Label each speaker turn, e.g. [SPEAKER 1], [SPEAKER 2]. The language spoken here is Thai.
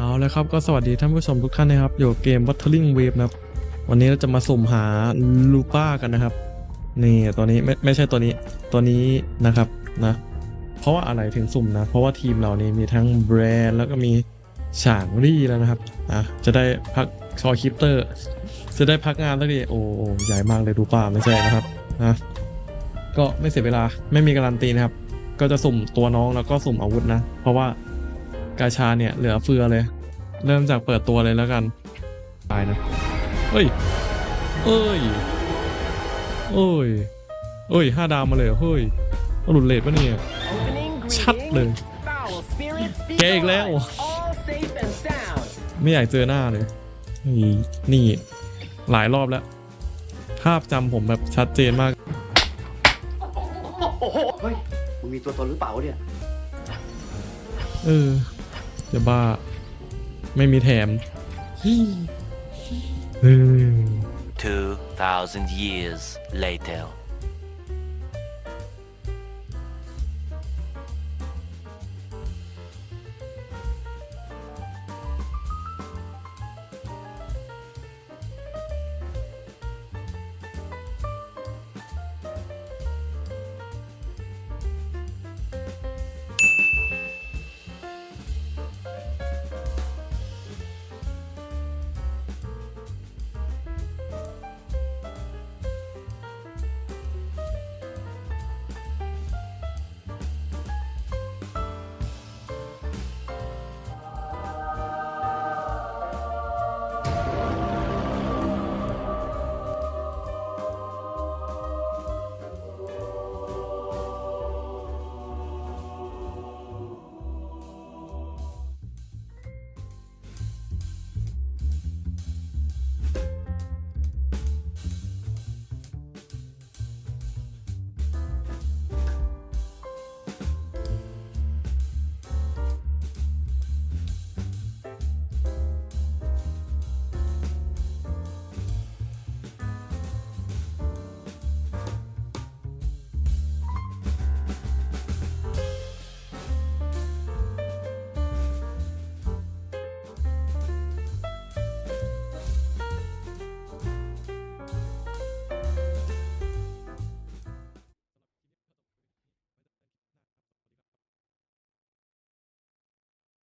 [SPEAKER 1] เอาแล้วครับก็สวัสดีท่านผู้ชมทุกท่านนะครับ อยู่เกม Wuthering Wave นะครับ วันนี้เราจะมาสุ่มหาลูป้ากันนะครับ นี่ตัวนี้ไม่ไม่ใช่ตัวนี้ ตัวนี้นะครับนะ เพราะว่าอะไรถึงสุ่มนะ เพราะว่าทีมเรานี่มีทั้งแบรนด์แล้วก็มีฉางรี่แล้วนะครับ อะ จะได้พักชอคิปเตอร์ จะได้พักงานสักทีโอ้โอใหญ่มากเลยดูป้าไม่ใช่นะครับนะก็ไม่เสียเวลาไม่มีการันตีนะครับ ก็จะสุ่มตัวน้องแล้วก็สุ่มอาวุธนะ เพราะว่า กาชาเนี่ยเหลือเฟือเลย เริ่มจากเปิดตัวเลยแล้วกัน ตายนะเอ้ย เอ้ย เอ้ย เอ้ยห้าดาวมาเลยเหรอเฮ้ยเอาหลุดเลทปะเนี่ย ชัดเลย แกอีกแล้ว ไม่อยากเจอหน้าเลย นี่นี่ หลายรอบแล้ว ภาพจำผมแบบชัดเจนมาก
[SPEAKER 2] โอ้โหเฮ้ย มึงมีตัวตนหรือเปล่าวะเนี่ย
[SPEAKER 1] เออ จะบ้า ไม่มีแถม
[SPEAKER 3] 2,000 years later.